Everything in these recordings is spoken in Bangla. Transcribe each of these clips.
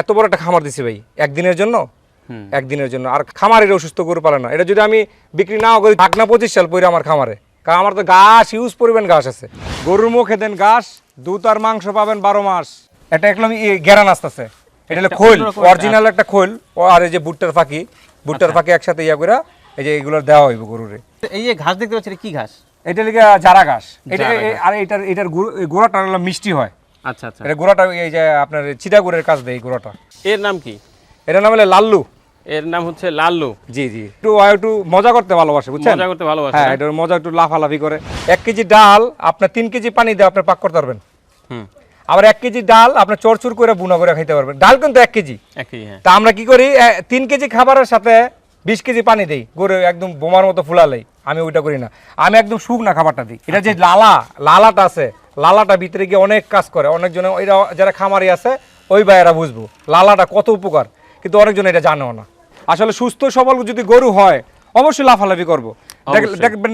এত বড় একটা খামার দিছি ভাই একদিনের জন্য? একদিনের জন্য। আর খামারের অসুস্থ গরু পালে না। এটা যদি আমি বিক্রি নাও করি থাক না পঁচিশ সাল পরে আমার খামারে। কারণ আমার তো ঘাস ইউজ পরিমাণ ঘাস আছে। গরুর মুখে দেন ঘাস দুধ আর মাংস পাবেন বারো মাস। এটা একদম গ্যারান আসতেছে। এটা হলো খোল অরিজিনাল একটা খোল। আর এই যে ভুট্টার ফাঁকি ভুট্টার ফাঁকি একসাথে ইয়া করে এই যে এগুলো দেওয়া হইব গরুরে। এই যে ঘাস দেখতে পাচ্ছি কি ঘাস? এটা লিগে জারা ঘাস। এটা আর এটার এটার গুঁড়ো- গোড়াটা মিষ্টি হয়। আচ্ছা আচ্ছা। এটা গোড়াটা এই যে আপনার চিটাগুড়ের কাজ দেয় এই গোড়াটা। এর নাম কি? এটা নাম হলো লাল্লু। এর নাম হচ্ছে লাল্লু। জি জি। একটু একটু মজা করতে ভালোবাসে বুঝছেন? মজা করতে ভালোবাসে হ্যাঁ এটা মজা একটু লাফালাফি করে। এক কেজি ডাল আপনার তিন কেজি পানি দিয়ে আপনি পাক করতে পারবেন। হুম। আবার এক কেজি ডাল আপনি চরচুর করে বুনা করে খাইতে পারবেন। ডাল কিন্তু এক কেজি। একই হ্যাঁ। তা আমরা কি করি তিন কেজি খাবারের সাথে বিশ কেজি পানি দিই। গরু একদম বোমার মতো ফুলালেই। আমি ওইটা করি না। আমি একদম শুকনা খাবারটা দিই। এটা যে লালা লালাটা আছে লালাটা ভিতরে গিয়ে অনেক কাজ করে। অনেকজন এরা যারা খামারি আছে ওই ভাইয়েরা বুঝব। লালাটা কত উপকার কিন্তু অনেকজন এটা জানেও না। আসলে সুস্থ সবল যদি গরু হয় অবশ্যই লাফালাফি করব। দেখবেন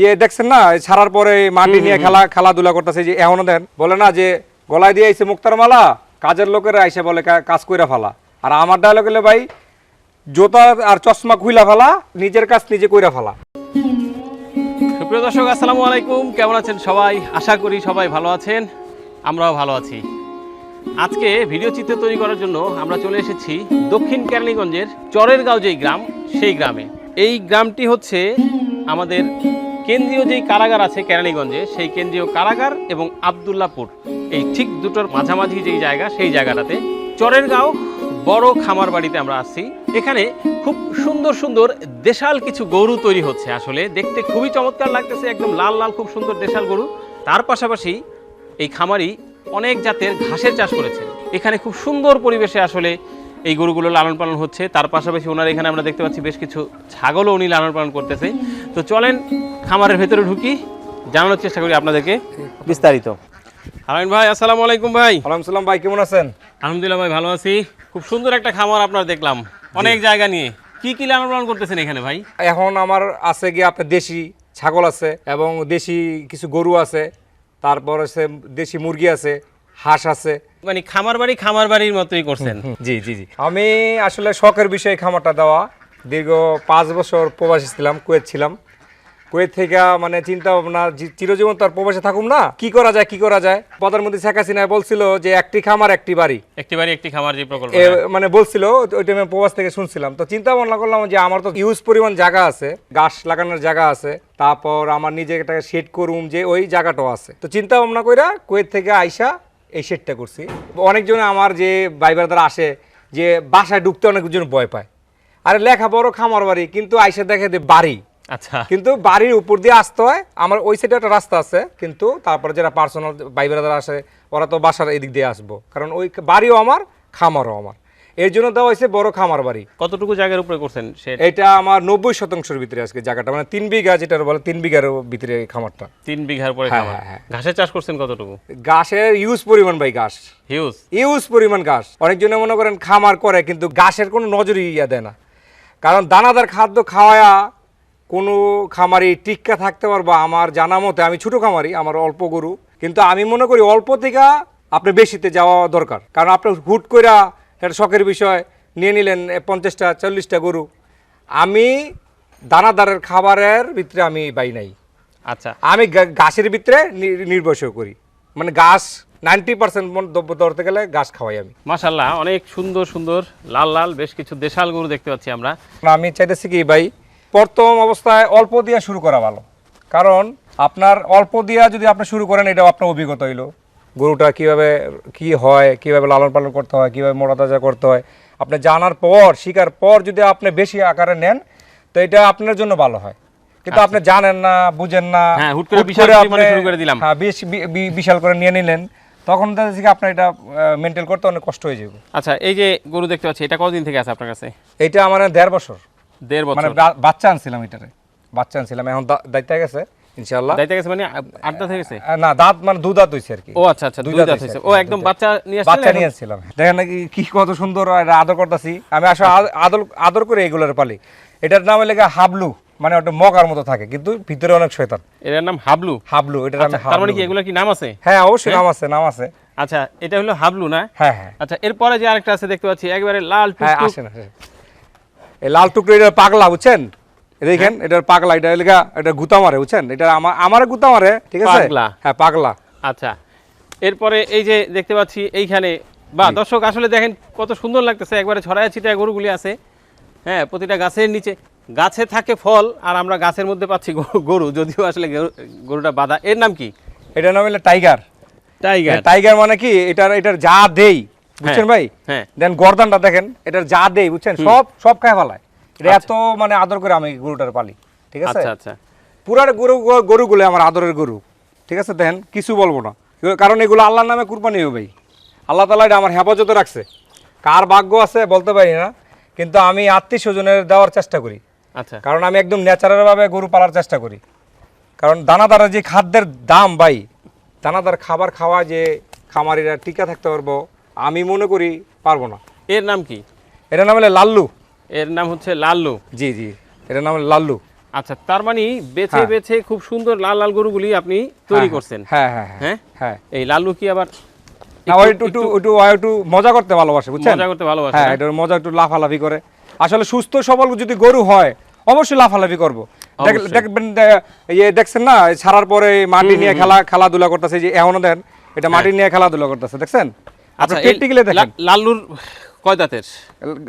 ইয়ে দেখছেন না ছাড়ার পরে মাটি নিয়ে খেলা খেলাধুলা করতেছে যে এখনও দেন বলে না যে গলায় দিয়ে আইসে মুক্তার মালা কাজের লোকেরা আইসে বলে কাজ কইরা ফেলা। আর আমার ডায়লগ হলে ভাই জোতা আর চশমা খুইলা ফেলা নিজের কাজ নিজে কইরা ফেলা। সুপ্রিয় দর্শক, আসসালামু আলাইকুম। কেমন আছেন সবাই? আশা করি সবাই ভালো আছেন। আমরাও ভালো আছি। আজকে ভিডিও চিত্র তৈরি করার জন্য আমরা চলে এসেছি দক্ষিণ কেরানীগঞ্জের চরের গাঁও যেই গ্রাম, সেই গ্রামে। এই গ্রামটি হচ্ছে আমাদের কেন্দ্রীয় যেই কারাগার আছে কেরানীগঞ্জে, সেই কেন্দ্রীয় কারাগার এবং আবদুল্লাপুর। এই ঠিক দুটোর মাঝামাঝি যেই জায়গা, সেই জায়গাটাতে চরের গাঁও বড় খামার বাড়িতে আমরা আসছি। এখানে খুব সুন্দর সুন্দর দেশাল কিছু গরু তৈরি হচ্ছে আসলে। দেখতে খুবই চমৎকার লাগতেছে একদম লাল লাল খুব সুন্দর দেশাল গরু। তার পাশাপাশি এই খামারি অনেক জাতের ঘাসের চাষ করেছে। এখানে খুব সুন্দর পরিবেশে আসলে এই গরুগুলো লালন পালন হচ্ছে। তার পাশাপাশি ওনার এখানে আমরা দেখতে পাচ্ছি বেশ কিছু ছাগলও উনি লালন পালন করতেছে। তো চলেন খামারের ভেতরে ঢুকি জানানোর চেষ্টা করি আপনাদেরকে। বিস্তারিত। হারাইন ভাই আসসালামু আলাইকুম ভাই। আলাইকুম সালাম ভাই কেমন আছেন? আলহামদুলিল্লাহ ভাই ভালো আছি। খুব সুন্দর একটা খামার আপনার দেখলাম। অনেক জায়গা নিয়ে। কি কি লালন পালন করতেছেন এখানে ভাই? এখন আমার আছে গিয়ে আপনার দেশি ছাগল আছে এবং দেশি কিছু গরু আছে তারপর আছে দেশি মুরগি আছে হাঁস আছে। মানে খামার বাড়ি খামার বাড়ির মতোই করছেন জি জি জি। আমি আসলে শখের বিষয়ে খামারটা দেওয়া। দীর্ঘ পাঁচ বছর প্রবাসী ছিলাম কুয়েত ছিলাম। কুয়েত থেকে মানে চিন্তা ভাবনা চিরজীবন তো আর প্রবাসে থাকুম না। কি করা যায় কি করা যায়? প্রধানমন্ত্রী শেখ হাসিনা বলছিল যে একটি খামার একটি বাড়ি। একটি বাড়ি একটি খামার যে প্রকল্প মানে বলছিল ওই টাইমে প্রবাস থেকে শুনছিলাম। তো চিন্তা ভাবনা করলাম যে আমার তো ইউজ পরিমাণ জায়গা আছে গাছ লাগানোর জায়গা আছে তারপর আমার নিজে একটা শেড করুম যে ওই জায়গাটাও আছে। তো চিন্তা ভাবনা কইরা কুয়েত থেকে আইসা এই শেডটা করছি। অনেকজন আমার যে বাইবার দ্বারা আসে যে বাসায় ঢুকতে অনেকজন ভয় পায়। আরে লেখা বড় খামার বাড়ি কিন্তু আইসা দেখে যে বাড়ি। আচ্ছা। কিন্তু বাড়ির উপর দিয়ে আসতে হয়। আমার ওই সাইডে একটা রাস্তা আছে কিন্তু তারপরে যারা পার্সোনাল ভাই যারা আসে ওরা তো বাসার এদিক দিয়ে আসব। কারণ ওই বাড়িও আমার খামারও আমার। এর জন্য দেওয়া হয়েছে বড় খামার বাড়ি। কতটুকু জায়গার উপরে করছেন এটা আমার নব্বই শতাংশের ভিতরে আজকে জায়গাটা। মানে তিন বিঘা যেটা বলে তিন বিঘার ভিতরে খামারটা। তিন বিঘার পরে হ্যাঁ, হ্যাঁ, হ্যাঁ। ঘাসের চাষ করছেন কতটুকু? ঘাসের ইউজ পরিমাণ ভাই ঘাস। হিউজ ইউজ পরিমাণ ঘাস। অনেকজনে মনে করেন খামার করে কিন্তু ঘাসের কোনো নজরই ইয়া দেয় না। কারণ দানাদার খাদ্য খাওয়ায়া কোনো খামারি টিক্কা থাকতে পারব আমার জানা মতে আমি ছোটো খামারি আমার অল্প গরু। কিন্তু আমি মনে করি অল্প থেকে আপনি বেশিতে যাওয়া দরকার। কারণ আপনি হুট কইরা একটা শখের বিষয় নিয়ে নিলেন পঞ্চাশটা চল্লিশটা গরু। আমি দানাদারের খাবারের ভিতরে আমি বাই নাই। আচ্ছা। আমি গা- ঘাসের ভিতরে নির্ভরশীল করি। মানে ঘাস নাইনটি পার্সেন্ট দ্রব্য ধরতে গেলে ঘাস খাওয়াই আমি। মাশাল্লাহ অনেক সুন্দর সুন্দর লাল লাল বেশ কিছু দেশাল গরু দেখতে পাচ্ছি আমরা। আমি চাইতেছি কি ভাই প্রথম অবস্থায় অল্প দিয়া শুরু করা ভালো। কারণ আপনার অল্প দিয়া যদি আপনি শুরু করেন এটাও আপনার অভিজ্ঞতা হইল। গরুটা কীভাবে কি হয় কীভাবে লালন পালন করতে হয় কীভাবে মোটা তাজা করতে হয় আপনি জানার পর শিকার পর যদি আপনি বেশি আকারে নেন তো এটা আপনার জন্য ভালো হয়। কিন্তু আপনি জানেন না বুঝেন না হ্যাঁ, হুট করে বিশাল পরিমাণে শুরু করে দিলাম। হ্যাঁ বেশ- বিশাল করে নিয়ে নিলেন তখন যাচ্ছে আপনার এটা মেনটেন করতে অনেক কষ্ট হয়ে যাবে। আচ্ছা এই যে গরু দেখতে পাচ্ছি এটা কতদিন থেকে আছে আপনার কাছে? এটা আমার দেড় বছর। দেড় মানে বছর বা- বাচ্চা আনছিলাম এটারে। বাচ্চা আনছিলাম এখন দায়িত্ব গেছে ইনশাল্লাহ দায়িত্ব গেছে মানে গেছে? না দাঁত মানে দু দাঁত হইছে আর কি। ও আচ্ছা আচ্ছা দুই দুই দাঁত হয়েছে ও হ্যাঁ, একদম বাচ্চা নিয়ে বাচ্চা নিয়ে আসছিলাম। দেখেন নাকি কি কত সুন্দর আদর করতেছি। আমি আসলে আদর আদর করে এগুলোর পালি। এটার নাম গিয়ে হাবলু। মানে ওটা মকার মতো থাকে কিন্তু ভিতরে অনেক শয়তান। এর নাম হাবলু? হাবলু এটার নাম আচ্ছা তার মানে কি এগুলোর কি নাম আছে? হ্যাঁ অবশ্যই নাম আছে নাম আছে। আচ্ছা এটা হলো হাবলু না? হ্যাঁ হ্যাঁ। আচ্ছা এরপরে যে আরেকটা আছে দেখতে পাচ্ছি একবারে লাল হ্যাঁ টুকটুক। আসেন আসেন। লাল টুকরো এটা পাগলা বুঝছেন? এই দেখেন এটার পাগলা এটা এলাকা এটা গুতা মারে বুঝছেন? এটা আমার আমার গুতা মারে ঠিক আছে? পাগলা। হ্যাঁ পাগলা। আচ্ছা এরপরে এই যে দেখতে পাচ্ছি এইখানে বা দর্শক আসলে দেখেন কত সুন্দর লাগতেছে একবারে ছড়ায় ছিটায় গরুগুলি আছে। হ্যাঁ প্রতিটা গাছের নিচে গাছে থাকে ফল আর আমরা গাছের মধ্যে পাচ্ছি গরু- যদিও আসলে গরুটা বাঁধা। এর নাম কি? এটা নাম হলো টাইগার। টাইগার। টাইগার মানে কি? এটার এটার যা দেই বুঝছেন হ্যাঁ, ভাই? হ্যাঁ। দেন গর্দানটা দেখেন এটার যা দেই বুঝছেন? সব সব খায় ফেলায়। এটা এত মানে আদর করে আমি গরুটার পালি ঠিক আছে? আচ্ছা আচ্ছা। পুরার গরু গরুগুলো আমার আদরের গরু ঠিক আছে? দেখেন কিছু বলব না। কারণ এগুলো আল্লাহর নামে কুরবানি হবে। ভাই আল্লাহ তালা এটা আমার হেফাজতে রাখছে। কার ভাগ্য আছে বলতে পারি না কিন্তু আমি আত্মীয় স্বজনের দেওয়ার চেষ্টা করি। আচ্ছা। কারণ আমি একদম ন্যাচারাল ভাবে গরু পালার চেষ্টা করি। কারণ দানাদারের যে খাদ্যের দাম ভাই দানাদার খাবার খাওয়া যে খামারিরা টিকা থাকতে পারব আমি মনে করি পারব না। এর নাম কি? এটা নাম হলো লাল্লু। এর নাম হচ্ছে লাল্লু। জি জি। এটা নাম হলো লাল্লু। আচ্ছা তার মানে বেছে হ্যাঁ। বেছে খুব সুন্দর লাল লাল গরুগুলি আপনি তৈরি হ্যাঁ, করছেন। হ্যাঁ হ্যাঁ হ্যাঁ। হ্যাঁ? হ্যাঁ। এই লাল্লু কি আবার একটু মজা করতে ভালোবাসে বুঝছেন? মজা করতে ভালোবাসে হ্যাঁ? এটা মজা একটু লাফালাফি করে। আসলে সুস্থ সবল যদি গরু হয় অবশ্যই লাফালাফি করব। দেখ- দেখবেন ইয়ে দেখছেন না ছাড়ার পরে মাটি নিয়ে খেলা খেলাধুলা করতেছে যে এখনও দেন এটা মাটি নিয়ে খেলাধুলা করতেছে দেখছেন? হ্যাঁ। আচ্ছা প্র্যাকটিক্যালি দেখেন। লাল্লুর কয় দাঁতের?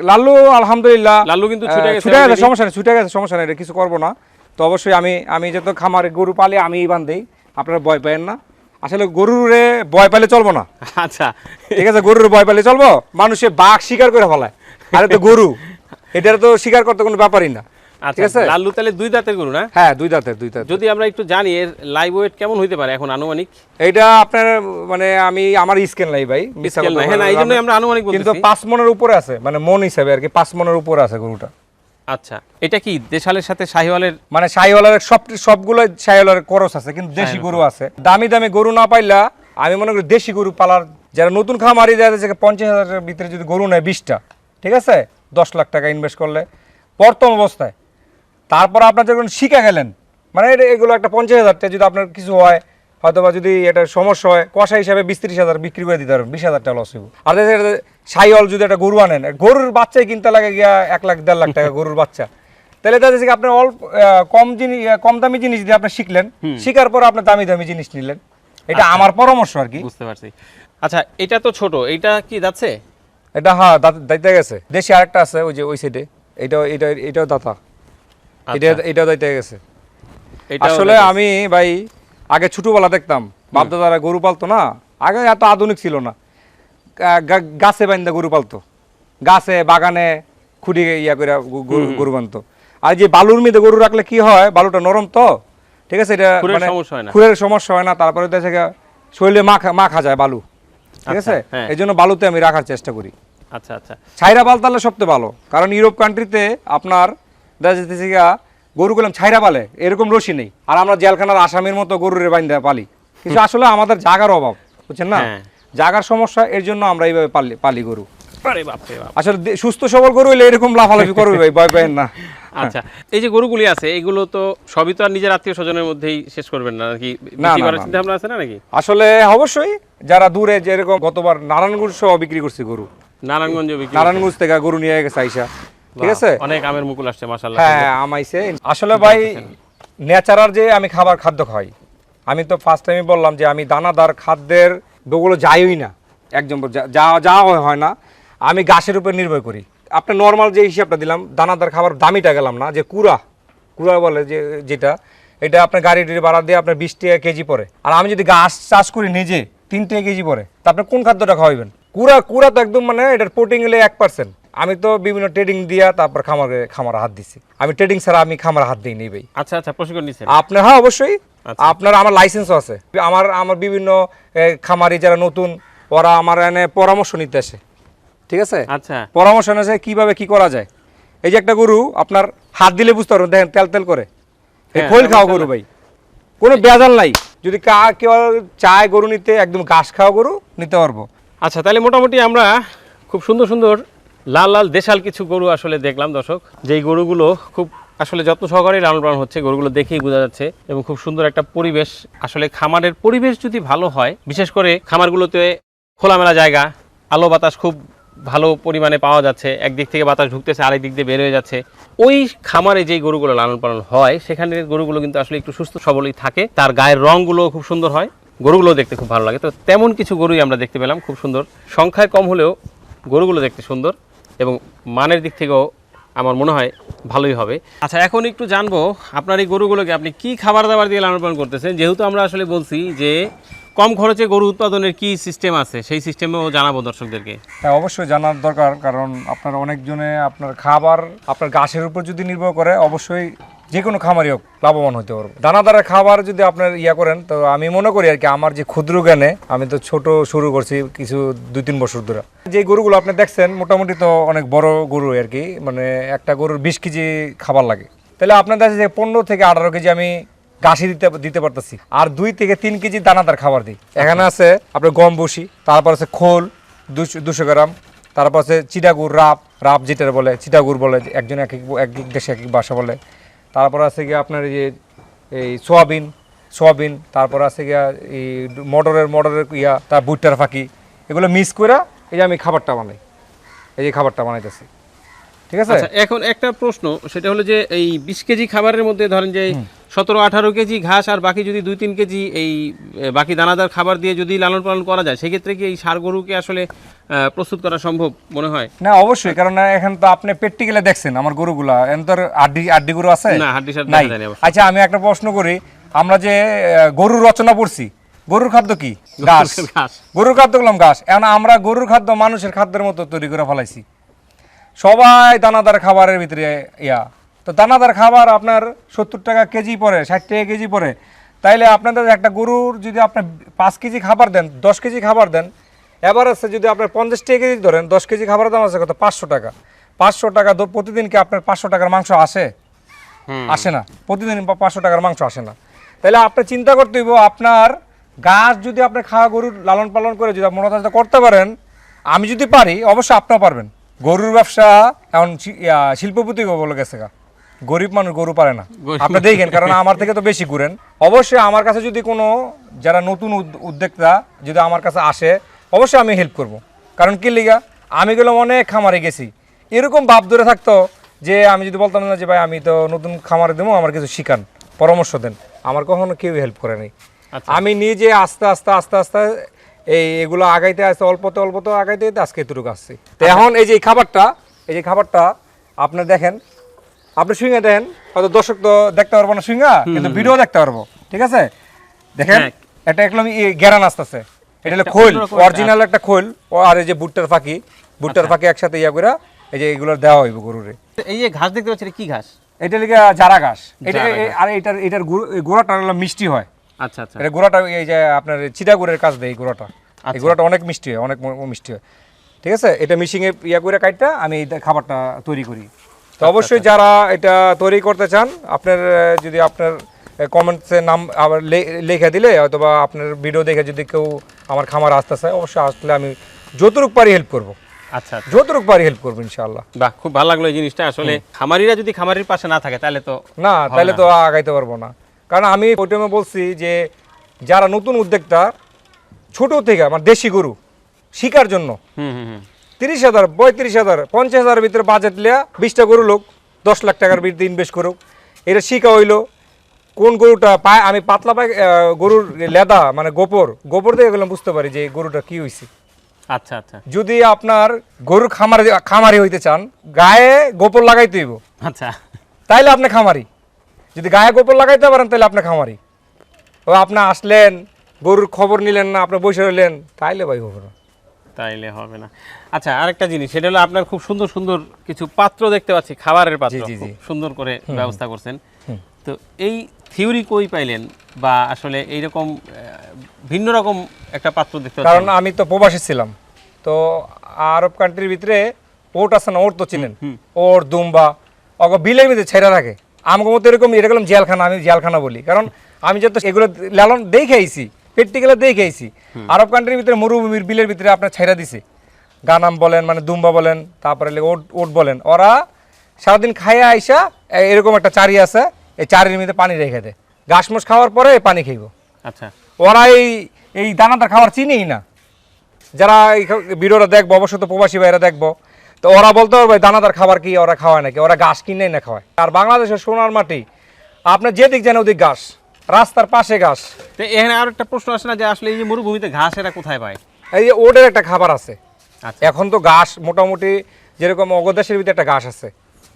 লাল্লু আলহামদুলিল্লাহ। লাল্লু কিন্তু ছুটে গেছে ছুটে গেছে সমস্যা নেই ছুটে গেছে সমস্যা নেই কিছু করব না। তো অবশ্যই আমি আমি যত খামারে গরু পালি আমিই বান্ধি আপনারা ভয় পাবেন না। আসলে গরুরে ভয় পাইলে চলবো না। আচ্ছা। ঠিক আছে গরুর ভয় পেলে চলবো। মানুষে বাঘ শিকার করে ফেলায়। আরে তো গরু এটার তো শিকার করতে কোনো ব্যাপারই না। ঠিক আচ্ছা আছে? লাল্লু তাহলে দুই দাঁতের গরু না? হ্যাঁ দুই দাঁতের দুই দাঁত যদি আমরা একটু জানি এর লাইভ ওয়েট কেমন হইতে পারে এখন আনুমানিক? এইটা আপনার মানে আমি আমার স্কেল নাই ভাই নাই, হ্যাঁ, এই আমরা আনুমানিক কিন্তু বলতেছি। পাঁচ মনের উপরে আছে মানে মন হিসাবে আর কি পাঁচ মনের উপরে আছে গরুটা। আচ্ছা এটা কি দেশালের সাথে শাহিওয়ালের? মানে শাহিওয়ালার সব সবগুলো শাহিওয়ালার করস আছে কিন্তু দেশি গরু আছে। দামি দামি গরু না পাইলা আমি মনে করি দেশি গরু পালার যারা নতুন খামারি আছে পঞ্চাশ হাজারের ভিতরে যদি গরু নেয় বিশটা ঠিক আছে? দশ লাখ টাকা ইনভেস্ট করলে প্রথম অবস্থায়। তারপর আপনার যখন শিখে গেলেন মানে এগুলো একটা পঞ্চাশ হাজার টাকা যদি আপনার কিছু হয় হয়তো বা যদি এটা সমস্যা হয় কষা হিসাবে বিশ ত্রিশ হাজার বিক্রি করে দিতে পারবেন বিশ হাজার টাকা লস হইব। আর সাইওয়াল যদি একটা গরু আনেন গরুর বাচ্চাই কিনতে লাগে গিয়া এক লাখ দেড় লাখ টাকা গরুর বাচ্চা। তাহলে দেখা যাচ্ছে কি আপনার অল্প কম জিনিস কম দামি জিনিস দিয়ে আপনি শিখলেন শিখার পর আপনি দামি দামি জিনিস নিলেন। এটা আমার পরামর্শ আর কি। বুঝতে পারছি। আচ্ছা এটা তো ছোট এটা কি যাচ্ছে এটা হ্যাঁ দাঁত- দাইতে গেছে। দেশি আরেকটা আছে ওই যে ওই সাইডে এটা এটা এটাও দাতা। এটা আচ্ছা, দাইতে গেছে। আসলে আমি ভাই আগে ছোটবেলা দেখতাম বাপদাদারা গরু পালতো না আগে এত আধুনিক ছিল না। গাছে বাইন্দা গরু পালতো। গাছে বাগানে খুঁড়ি ইয়া করে গরু- বানতো। আর যে বালুর মধ্যে গরু রাখলে কি হয় বালুটা নরম তো? ঠিক আছে এটা মানে সমস্যা হয় না। খুরের সমস্যা হয় না তারপরে শরীরে মাখা মাখা যায় বালু। ঠিক আচ্ছা, আছে? হ্যাঁ। এই জন্য বালুতে আমি রাখার চেষ্টা করি। আচ্ছা আচ্ছা। ছাইরা পালতালে সবচেয়ে ভালো। কারণ ইউরোপ কান্ট্রিতে আপনার দেখা যেতেছে গিয়া গরু গুলাম ছাইরা পালে এরকম রশি নেই। আর আমরা জেলখানার আসামির মতো গরুরে বাইন্দা পালি। কিন্তু আসলে আমাদের জাগার অভাব বুঝছেন না? হ্যাঁ। জাগার সমস্যা এর জন্য আমরা এইভাবে পালি পালি গরু। আসলে সুস্থ সবল গরু হইলে এরকম লাফালাফি করবে ভাই ভয় পাবেন না। আচ্ছা এই যে গরুগুলি আছে এগুলো তো সবই তো আর নিজের আত্মীয় স্বজনের মধ্যেই শেষ করবেন না নাকি। চিন্তা ভাবনা আছে না নাকি? আসলে অবশ্যই যারা দূরে যেরকম গতবার নারায়ণগঞ্জ সহ বিক্রি করছি গরু। নারায়ণগঞ্জে নারায়ণগঞ্জ থেকে গরু নিয়ে গেছে আইসা। ঠিক আছে? অনেক আমের মুকুল আসছে মাশাআল্লাহ। হ্যাঁ আমাইছে আসলে ভাই ন্যাচারাল যে আমি খাবার খাদ্য খাই আমি তো ফার্স্ট টাইমে বললাম যে আমি দানাদার খাদ্যের ওগুলো যাইই না। একদম যা- যা যা হয়- না আমি গাছের উপর নির্ভর করি। আপনি নর্মাল যে হিসাবটা দিলাম দানাদার খাবার দামিটা গেলাম না যে কুড়া কুড়া বলে যে যেটা এটা আপনার গাড়ি টাড়ি ভাড়া দিয়ে আপনার বিশ টাকা কেজি পরে আর আমি যদি গাছ চাষ করি নিজে তিন টাকা কেজি পরে তা আপনি কোন খাদ্যটা খাওয়াবেন কুড়া কুড়া তো একদম মানে এটার প্রোটিন হলে এক পার্সেন্ট আমি তো বিভিন্ন ট্রেডিং দিয়া তারপর খামার খামার হাত দিছি। আমি ট্রেডিং ছাড়া আমি খামার হাত দিই নি ভাই। আচ্ছা আচ্ছা প্রশিক্ষণ নিচ্ছেন আপনার হ্যাঁ অবশ্যই। আচ্ছা। আপনার আমার লাইসেন্সও আছে। আমার আমার বিভিন্ন খামারি যারা নতুন ওরা আমার এনে পরামর্শ নিতে আসে। ঠিক আছে? আচ্ছা। পরামর্শ নিতে কীভাবে কি করা যায়। এই যে একটা গরু আপনার হাত দিলে বুঝতে পারবেন দেখেন তেল তেল করে। এই হ্যাঁ, খোল খাওয়া গরু ভাই। কোনো বেজাল নাই। যদি কা কেউ চায় গরু নিতে একদম ঘাস খাওয়া গরু নিতে পারব। আচ্ছা তাহলে মোটামুটি আমরা খুব সুন্দর সুন্দর লাল লাল দেশাল কিছু গরু আসলে দেখলাম, দর্শক। যেই গরুগুলো খুব আসলে যত্ন সহকারে লালন পালন হচ্ছে, গরুগুলো দেখেই বোঝা যাচ্ছে এবং খুব সুন্দর একটা পরিবেশ। আসলে খামারের পরিবেশ যদি ভালো হয়, বিশেষ করে খামারগুলোতে খোলামেলা জায়গা, আলো বাতাস খুব ভালো পরিমাণে পাওয়া যাচ্ছে, একদিক থেকে বাতাস ঢুকতেছে আরেক দিক দিয়ে বের হয়ে যাচ্ছে, ওই খামারে যেই গরুগুলো লালন পালন হয় সেখানের গরুগুলো কিন্তু আসলে একটু সুস্থ সবলই থাকে, তার গায়ের রঙগুলো খুব সুন্দর হয়, গরুগুলো দেখতে খুব ভালো লাগে। তো তেমন কিছু গরুই আমরা দেখতে পেলাম, খুব সুন্দর। সংখ্যায় কম হলেও গরুগুলো দেখতে সুন্দর। এবং মানের দিক থেকেও আমার মনে হয় ভালোই হবে। আচ্ছা এখন একটু জানব আপনার এই গরুগুলোকে আপনি কি খাবার দাবার দিয়ে লালন পালন করতেছেন? যেহেতু আমরা আসলে বলছি যে কম খরচে গরু উৎপাদনের কি সিস্টেম আছে, সেই সিস্টেমেও জানাব দর্শকদেরকে। হ্যাঁ অবশ্যই জানার দরকার, কারণ আপনার অনেকজনে আপনার খাবার আপনার ঘাসের উপর যদি নির্ভর করে, অবশ্যই যে কোনো খামারই হোক, লাভবান হতে পারবে। দানাদারের খাবার যদি আপনার ইয়া করেন, তো আমি মনে করি আর কি, আমার যে ক্ষুদ্র জ্ঞানে আমি তো ছোট শুরু করছি কিছু দুই তিন বছর ধরে। যে গরুগুলো আপনি দেখছেন, মোটামুটি তো অনেক বড় গরু আর কি মানে একটা গরুর বিশ কেজি খাবার লাগে। তাহলে আপনার কাছে যে পনেরো থেকে আঠারো কেজি আমি ঘাসি দিতে দিতে পারতেছি, আর দুই থেকে তিন কেজি দানাদার খাবার দিই। এখানে আছে আপনার গম বসি, তারপর আছে খোল দুশো দুশো গ্রাম, তারপর আছে চিটাগুড় রাপ রাপ যেটা বলে চিটাগুড় বলে, একজন এক এক এক দেশে এক এক ভাষা বলে। তারপর আছে গিয়ে আপনার এই যে এই সোয়াবিন সোয়াবিন তারপর আছে গিয়া এই মটরের মটরের ইয়া তার ভুট্টার ফাঁকি এগুলো মিক্স করে এই যে আমি খাবারটা বানাই। এই যে খাবারটা বানাইতেছি। ঠিক আছে? আচ্ছা এখন একটা প্রশ্ন সেটা হলো যে এই বিশ কেজি খাবারের মধ্যে ধরেন যে সতেরো আঠারো কেজি ঘাস আর বাকি যদি দুই তিন কেজি এই বাকি দানাদার খাবার দিয়ে যদি লালন পালন করা যায় সেক্ষেত্রে কি এই সার গরুকে আসলে প্রস্তুত করা সম্ভব মনে হয়? না অবশ্যই কারণ এখন তো আপনি প্র্যাকটিক্যালে দেখছেন আমার গরুগুলা। এখন তো আড্ডি আড্ডি গরু আছে? না, হাড্ডি সার নাই। আচ্ছা আমি একটা প্রশ্ন করি। আমরা যে গরুর রচনা পড়ছি গরুর খাদ্য কি? ঘাস। ঘাস। গরুর খাদ্য করলাম ঘাস। এখন আমরা গরুর খাদ্য মানুষের খাদ্যের মতো তৈরি করে ফেলাইছি। সবাই দানাদার খাবারের ভিতরে ইয়া। তো দানাদার খাবার আপনার সত্তর টাকা কেজি পড়ে ষাট টাকা কেজি পড়ে। তাইলে আপনাদের একটা গরুর যদি আপনি পাঁচ কেজি খাবার দেন দশ কেজি খাবার দেন এবার আছে যদি আপনার পঞ্চাশ টাকা কেজি ধরেন দশ কেজি খাবারের দাম আছে কত? পাঁচশো টাকা। পাঁচশো টাকা প্রতিদিন কি আপনার পাঁচশো টাকার মাংস আসে? আসে না। প্রতিদিন পাঁচশো টাকার মাংস আসে না। তাহলে আপনি চিন্তা করতে হইব আপনার গাছ যদি আপনি খাওয়া গরুর লালন পালন করে যদি আপনি মনোতাজা করতে পারেন আমি যদি পারি অবশ্যই আপনিও পারবেন। গরুর ব্যবসা এখন শি- শিল্পপতি বলে গেছে গা। গরিব মানুষ গরু পারে না। আপনি দেখেন কারণ আমার থেকে তো বেশি ঘুরেন। অবশ্যই আমার কাছে যদি কোনো যারা নতুন উদ- উদ্যোক্তা যদি আমার কাছে আসে অবশ্যই আমি হেল্প করব। কারণ কি লিগা আমি গেলাম অনেক খামারে গেছি। এরকম ভাব ধরে থাকতো যে আমি যদি বলতাম না যে ভাই আমি তো নতুন খামারে দেবো আমার কিছু শিখান পরামর্শ দেন। আমার কখনো কেউ হেল্প করে নাই। আচ্ছা। আমি নিজে আস্তে আস্তে আস্তে আস্তে এই এগুলো আগাইতে আসতে অল্পতে অল্পতে আগাইতে আজকে এতটুকু আসছি। তো এখন এই যে খাবারটা এই যে খাবারটা আপনি দেখেন আপনি সুইঙা দেখেন হয়তো দর্শক তো দেখতে পারব না সুইঙা কিন্তু ভিডিও দেখতে পারব ঠিক আছে? দেখেন। এটা একদম গ্যারান আসতেছে। এটা হলো খোল অরিজিনাল একটা খোল ও আর এই যে ভুট্টার ফাঁকি ভুট্টার ফাঁকি একসাথে ইয়া করে এই যে এগুলো দেওয়া হইব গরুরে। এই যে ঘাস দেখতে পাচ্ছি কি ঘাস? এটা লিগে জারা ঘাস। এটা আর এটার এটার গোড়াটা হলো মিষ্টি হয়। আচ্ছা আচ্ছা। এটা গোড়াটা এই যে আপনার চিটাগুড়ের কাজ দেয় এই গোড়াটা। এই আচ্ছা। গোড়াটা অনেক মিষ্টি হয় অনেক মিষ্টি হয়। ঠিক আছে? এটা মিশিংয়ে ইয়া করে কাটটা আমি খাবারটা তৈরি করি। তো আচ্ছা, অবশ্যই যারা এটা তৈরি করতে চান আপনার যদি আপনার কমেন্টসে নাম আবার লেখা দিলে হয়তো বা আপনার ভিডিও দেখে যদি কেউ আমার খামার আসতে চায় অবশ্যই আসলে আমি যতটুক পারি হেল্প করব। আচ্ছা আচ্ছা। যতটুক পারি হেল্প করব ইনশাআল্লাহ। বাহ খুব ভালো লাগল এই জিনিসটা। আসলে খামারিরা যদি খামারির পাশে না থাকে তাহলে তো না তাহলে তো আগাইতে পারব না। কারণ আমি টাইমে বলছি যে যারা নতুন উদ্যোক্তা ছোট থেকে আমার দেশি গরু শিকার জন্য হুম হুম। তিরিশ হাজার পঁয়ত্রিশ হাজার পঞ্চাশ হাজারের ভিতরে বাজেট লিয়া বিশটা গরু লোক দশ লাখ টাকার ভিতরে ইনভেস্ট করুক। এটা শিখা হইল। কোন গরুটা পায় আমি পাতলা আহ, গরুর লেদা মানে গোপর গোপর দিয়ে গেলাম বুঝতে পারি যে গরুটা কি হয়েছে আচ্ছা আচ্ছা। যদি আপনার গরুর খামারে খামারি হইতে চান গায়ে গোপর লাগাইতে হইব। আচ্ছা। তাইলে আপনি খামারি। যদি গায়ে গোপর লাগাইতে পারেন তাহলে আপনি খামারি। ও আপনি আসলেন গরুর খবর নিলেন না আপনি বসে রইলেন তাইলে ভাই না তাইলে হবে না। আচ্ছা আরেকটা জিনিস সেটা হলো আপনার খুব সুন্দর সুন্দর কিছু পাত্র দেখতে পাচ্ছি খাবারের পাত্র। সুন্দর করে ব্যবস্থা করছেন। তো এই থিওরি কই পাইলেন বা আসলে এইরকম ভিন্ন রকম একটা পাত্র দেখতে কারণ আমি তো প্রবাসী ছিলাম। তো আরব কান্ট্রির ভিতরে ওট আছে না ওট তো চিনেন? ওর দুম্বা অগ বিলের ভিতরে ছেড়ে রাখে আমাকে মতো এরকম গেলাম জেলখানা আমি জেলখানা বলি। কারণ আমি যত এগুলো লালন দেখে আইছি প্র্যাকটিক্যালে দেখে আইছি আরব কান্ট্রির ভিতরে মরুভূমির বিলের ভিতরে আপনার ছেড়া দিছে। গানাম বলেন মানে দুম্বা বলেন তারপরে ওট ওট বলেন। ওরা সারাদিন খাইয়া আইসা এরকম একটা চারি আছে এই চারির মধ্যে পানি রেখে দেয়। ঘাস মাস খাওয়ার পরে পানি খাইব। আচ্ছা। ওরা এই এই দানাদার খাবার চিনেই না। যারা এই ভিডিওটা দেখব অবশ্যই তো প্রবাসী ভাইরা দেখব। তো ওরা বলতে পারবে দানাদার খাবার কি ওরা খাওয়ায় নাকি? ওরা ঘাস কিনে না খাওয়ায়। আর বাংলাদেশের সোনার মাটি আপনার যেদিক যেন ওদিক ঘাস রাস্তার পাশে ঘাস তো এখানে আর একটা প্রশ্ন আসে না যে আসলে এই যে মরুভূমিতে ঘাস এটা কোথায় পায়? এই যে ওদের একটা খাবার আছে। আচ্ছা। এখন তো ঘাস মোটামুটি যেরকম অগদেশের ভিতরে একটা ঘাস আছে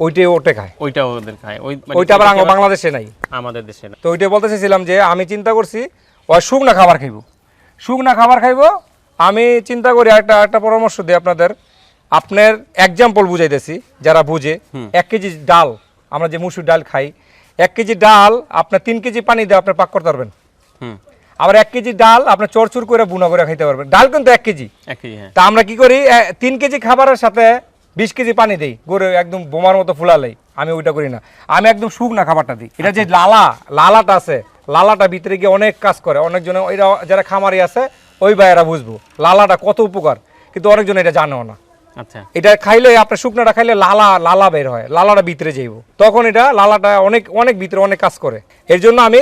ওইটাই ওটে খায়। ওইটা ওদের খায়। ওই মানে ওইটা আবার বাংলাদেশে নাই। আমাদের দেশে না। তো ওইটাই বলতে চাইছিলাম যে আমি চিন্তা করছি ওই শুকনা খাবার খাইব। শুকনা খাবার খাইব আমি চিন্তা করি একটা একটা পরামর্শ দিই আপনাদের। আপনার এক্সাম্পল বুঝাইতেছি যারা বুঝে। এক কেজি ডাল আমরা যে মুসুর ডাল খাই এক কেজি ডাল আপনার তিন কেজি পানি দিয়ে আপনি পাক করতে পারবেন। আবার এক কেজি ডাল আপনার চরচুর করে বুনা করে খাইতে পারবেন। ডাল কিন্তু এক কেজি। হ্যাঁ। তা আমরা কি করি তিন কেজি খাবারের সাথে বিশ কেজি পানি দিই। গরু একদম বোমার মতো ফুলালেই আমি ওইটা করি না। আমি একদম শুকনা খাবারটা দিই। এটা যে লালা লালাটা আছে লালাটা ভিতরে গিয়ে অনেক কাজ করে। অনেকজন এরা যারা খামারি আছে ওই ভাইয়েরা বুঝব লালাটা কত উপকার। কিন্তু অনেকজন এটা জানেও না। আচ্ছা। এটা খাইলে আপনার শুকনাটা খাইলে লালা লালা বের হয় লালাটা ভিতরে যাইব। তখন এটা লালাটা অনেক অনেক ভিতরে অনেক কাজ করে। এর জন্য আমি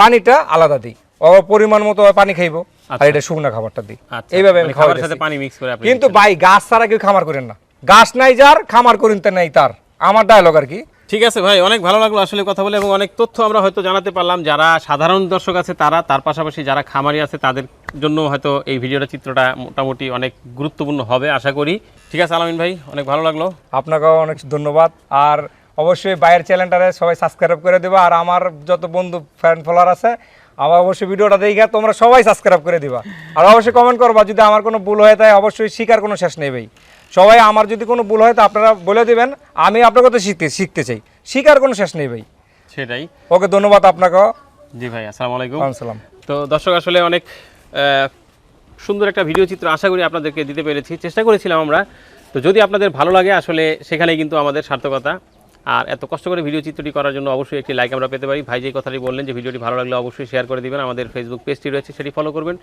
পানিটা আলাদা দিই। ও পরিমাণ মতো পানি খাইবো আর এটা শুকনা খাবারটা দিই। আচ্ছা এইভাবে আমি মানে খাবারের সাথে পানি মিক্স করে আপনি কিন্তু ভাই গাছ ছাড়া কেউ খামার করেন না। গাছ নাই যার খামার করেন নাই তার। আমার ডায়লগ আর কি। ঠিক আছে ভাই অনেক ভালো লাগল আসলে কথা বলে এবং অনেক তথ্য আমরা হয়তো জানাতে পারলাম। যারা সাধারণ দর্শক আছে তারা তার পাশাপাশি যারা খামারি আছে তাদের জন্য হয়তো এই ভিডিওটা চিত্রটা মোটামুটি অনেক গুরুত্বপূর্ণ হবে আশা করি। ঠিক আছে আলামিন ভাই অনেক ভালো লাগল। আপনাকেও অনেক ধন্যবাদ। আর অবশ্যই বাইরের চ্যানেলটারে সবাই সাবস্ক্রাইব করে দেবা। আর আমার যত বন্ধু ফ্যান ফলোয়ার আছে আমার অবশ্যই ভিডিওটা দেখে তোমরা সবাই সাবস্ক্রাইব করে দিবা। আর অবশ্যই কমেন্ট করবা যদি আমার কোনো ভুল হয়ে থাকে অবশ্যই শিকার কোনো শেষ নেই ভাই। সবাই আমার যদি কোনো ভুল হয় তো আপনারা বলে দেবেন আমি আপনার কথা শিখতে শিখতে চাই। শিকার কোনো শেষ নেই ভাই। সেটাই। ওকে ধন্যবাদ আপনাকেও জি ভাই আসসালামু আলাইকুম। সালাম তো দর্শক আসলে অনেক সুন্দর একটা ভিডিও চিত্র আশা করি আপনাদেরকে দিতে পেরেছি। চেষ্টা করেছিলাম আমরা। তো যদি আপনাদের ভালো লাগে আসলে সেখানেই কিন্তু আমাদের সার্থকতা। আর এত কষ্ট করে ভিডিও চিত্রটি করার জন্য অবশ্যই একটি লাইক আমরা পেতে পারি। ভাই যে কথাটি বললেন যে ভিডিওটি ভালো লাগলে অবশ্যই শেয়ার করে দিবেন, আমাদের ফেসবুক পেজটি রয়েছে, সেটি ফলো করবেন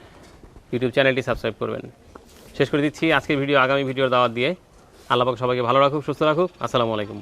ইউটিউব চ্যানেলটি সাবস্ক্রাইব করবেন। শেষ করে দিচ্ছি আজকের ভিডিও, আগামী ভিডিওর দাওয়াত দিয়ে। আল্লাপাক সবাইকে ভালো রাখুক, সুস্থ রাখুক। আসসালামু আলাইকুম।